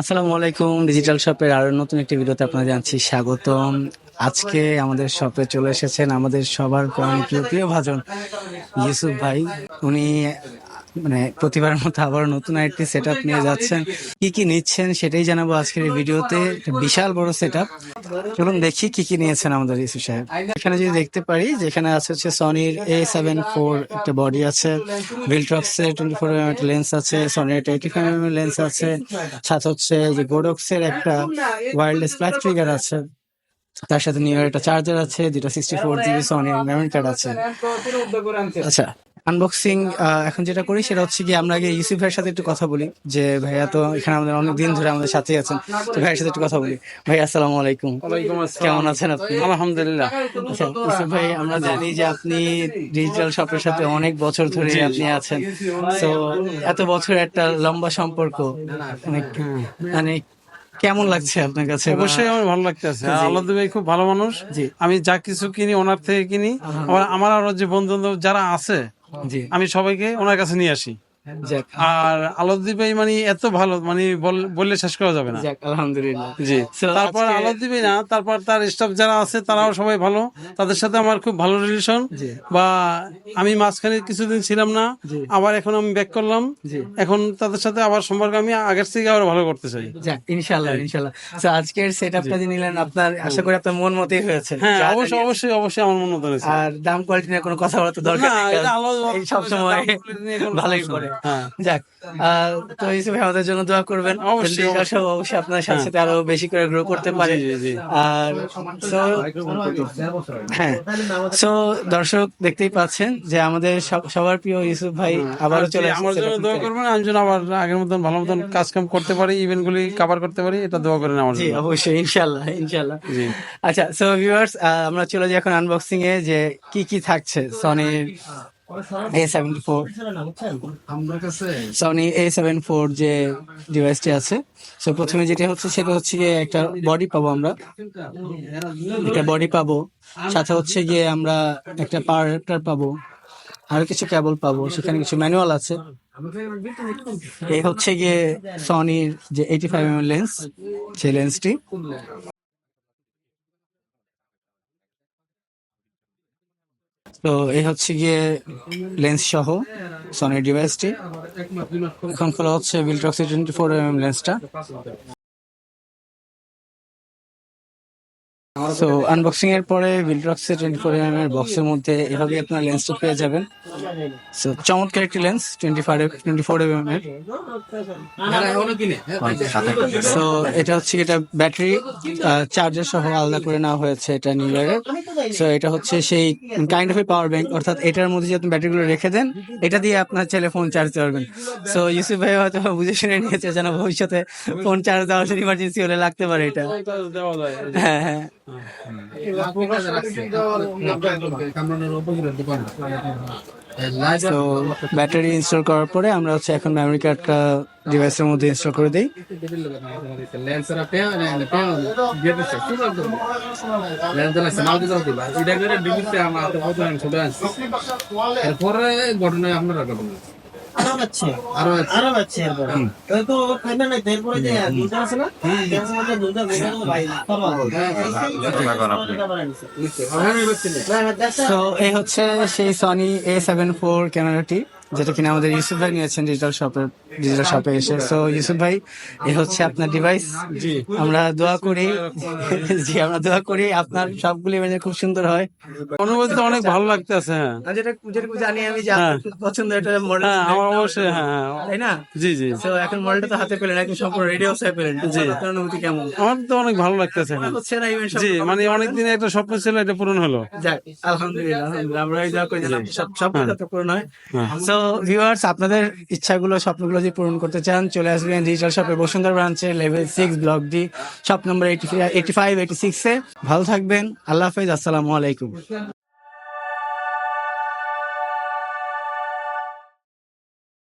আসসালামু আলাইকুম। ডিজিটাল শপের আরও নতুন একটি ভিডিওতে আপনাদের জানছি স্বাগতম। আজকে আমাদের শপে চলে এসেছেন আমাদের সবার প্রিয় প্রিয় ভাজন ইউসুফ ভাই। উনি মানে প্রতিবার মতো আবার নতুন আরেকটি সেট নিয়ে যাচ্ছেন। কি কি নিচ্ছেন সেটাই জানাব আজকের এই ভিডিওতে। বিশাল বড় সেট চলুন দেখি কি কি নিয়েছেন আমাদের ইউসুফ সাহেব। এখানে যদি দেখতে পারি যেখানে আছে হচ্ছে সনির এ সেভেন ফোর একটা বডি আছে ভিলট্রক্স এর টোয়েন্টি ফোর এম একটা লেন্স আছে সনির এইটি ফাইভ এম লেন্স আছে সাথে হচ্ছে যে গোডক্স এর একটা ওয়্যারলেস ফ্ল্যাট ট্রিগার আছে তার সাথে নিউ একটা চার্জার আছে দুটো সিক্সটি ফোর জিবি সনির মেমরি কার্ড আছে। আচ্ছা আনবক্সিং এখন যেটা করি সেটা হচ্ছে কি আমরা আগে ইউসুফ ভাইয়ের সাথে একটু কথা বলি। যে ভাইয়া তো এখানে আমাদের অনেক দিন ধরে আমাদের সাথেই আছেন। তো ভাইয়ের সাথে একটু কথা বলি। ভাই আসসালামু আলাইকুম। ওয়ালাইকুম আসসালাম। কেমন আছেন আপনি? আলহামদুলিল্লাহ। আচ্ছা ইউসুফ ভাই আমরা জানি যে আপনি ডিজিটাল শপের সাথে অনেক বছর ধরে আপনি আছেন। তো এত বছর একটা লম্বা সম্পর্ক মানে মানে কেমন লাগছে আপনার কাছে? অবশ্যই আমার ভালো লাগতেছে। আল্লাহ ভাই খুব ভালো মানুষ। আমি যা কিছু কিনি ওনার থেকে কিনি। আবার আমার আরও যে বন্ধু যারা আছে আমি সবাইকে ওনার কাছে নিয়ে আসি। আর মানে এত ভালো মানে বললে শেষ করা যাবে না। আলহামদুলিল্লাহ। জি। তারপর না তারপর তার স্টাফ যারা আছে তারাও সবাই ভালো। তাদের সাথে আমার খুব ভালো রিলেশন বা আমি মাঝখানে কিছুদিন ছিলাম না আবার এখন আমি ব্যাক করলাম। এখন তাদের সাথে আবার সম্পর্ক আমি আগের থেকে আবার ভালো করতে চাই। ইনশাল্লাহ ইনশাল্লাহ আজকের সেট আপটা যে নিলেন আপনার আশা করি আপনার মন মতোই হয়েছে। হ্যাঁ অবশ্যই অবশ্যই অবশ্যই আমার মনে হয়েছে। আর দাম কোয়ালিটি নিয়ে কোনো কথা বলার তো দরকার না, নেই, এটা কারণ আলাদা এই সব সময় দাম quality নিয়ে কোনো ভালোই নেই। হ্যাঁ। যাক তো ইউসুফ ভাই আমাদের জন্য দোয়া করবেন। অবশ্যই, অবশ্যই। আপনার সাথে সাথে আরও বেশি করে গ্রো করতে পারে। আর so, হ্যাঁ। সো দর্শক দেখতেই পাচ্ছেন যে আমাদের সবার প্রিয় ইউসুফ ভাই আবারও চলে আমার জন্য দোয়া করবেন আমি যেন আবার আগের মতন ভালো মতন কাজ কাম করতে পারি ইভেন্ট গুলি কভার করতে পারি এটা দোয়া করেন আমার জন্য। অবশ্যই ইনশাল্লাহ ইনশাল্লাহ আচ্ছা সো ভিউয়ার্স আমরা চলে যাই এখন আনবক্সিং এ যে কি কি থাকছে সনির A seventy four Sony A seven four যে ডিভাইসটি আছে সো প্রথমে যেটা হচ্ছে সেটা হচ্ছে গিয়ে একটা বডি পাবো আমরা। একটা বডি পাবো সাথে হচ্ছে গিয়ে আমরা একটা পাওয়ার অ্যাডাপ্টার পাবো আর কিছু কেবল পাবো সেখানে কিছু ম্যানুয়াল আছে। এই হচ্ছে গিয়ে সনির যে এইটি ফাইভ এম লেন্স সেই লেন্সটি তো এই হচ্ছে গিয়ে লেন্স সহ সনির ডিভাইসটি এখন খোলা হচ্ছে বিলটক্সি টোয়েন্টি ফোর এম লেন্সটা তো আনবক্সিং এর পরে বিলটক্সি টোয়েন্টি ফোর এম এর বক্সের মধ্যে এভাবে আপনার লেন্সটা পেয়ে যাবেন। সো চমৎকার একটি lens twenty five twenty four M এর। সো এটা হচ্ছে এটা ব্যাটারি চার্জার সহ আলাদা করে নেওয়া হয়েছে এটা নিউ ইয়ারের সো এটা হচ্ছে সেই kind of a power bank অর্থাৎ এটার মধ্যে যদি আপনি ব্যাটারিগুলো রেখে দেন এটা দিয়ে আপনার ছেলে ফোন চার্জ দিতে পারবেন। সো ইউসুফ ভাই হয়তো বুঝে শুনে নিয়েছে যেন ভবিষ্যতে ফোন চার্জ দেওয়ার জন্য ইমার্জেন্সি হলে লাগতে পারে এটা। হ্যাঁ হ্যাঁ। তো ব্যাটারি ইনস্টল করার পরে আমরা হচ্ছে এখন মেমরি কার্ডটা ডিভাইসের মধ্যে ইনস্টল করে দিই। ঘটনায় আপনারা আরও যাচ্ছে আরও আরও যাচ্ছে এরপরে। তো ফাইনাল নাই এরপরে যে দুধ আছে না? দুধ দুধ ভাই খাবার তো এই হচ্ছে সেই সনি এ সেভেন ফোর ক্যামেরাটি। যেটা কিনা আমাদের ইউসুফ ভাই নিয়েছেন ডিজিটাল শপে ডিজিটাল শপে এসে। তো ইউসুফ ভাই এই হচ্ছে আপনার ডিভাইস আমরা দোয়া করি জি আমরা দোয়া করি আপনার সবগুলি মানে খুব সুন্দর হয়। অনুভূতি তো অনেক ভালো লাগতেছে হ্যাঁ। যেটা যেটুকু জানি আমি যে আপনার পছন্দ এটা মডেল হ্যাঁ আমার অবশ্যই হ্যাঁ হ্যাঁ। তাই না? জি জি। তো এখন মডেলটা তো হাতে পেলেন এখন সম্পূর্ণ রেডি অবস্থায় পেলেন। জি। আপনার অনুভূতি কেমন? আমার তো অনেক ভালো লাগতেছে এখন হচ্ছে না ইভেন্ট জি মানে অনেক দিনে একটা স্বপ্ন ছিল এটা পূরণ হলো। যাক আলহামদুলিল্লাহ আলহামদুলিল্লাহ। আমরা এই দোয়া করি সব সব যাতে পূরণ হয়। হ্যাঁ। সো ভিউয়ার্স আপনাদের ইচ্ছাগুলো, স্বপ্নগুলো যদি পূরণ করতে চান, চলে আসবেন ডিজিটাল শপের বসুন্ধরা ব্রাঞ্চে level six block D shop number eighty eighty five eighty সিক্সে ভালো থাকবেন, আল্লাহ হাফেজ, আসসালামু আলাইকুম।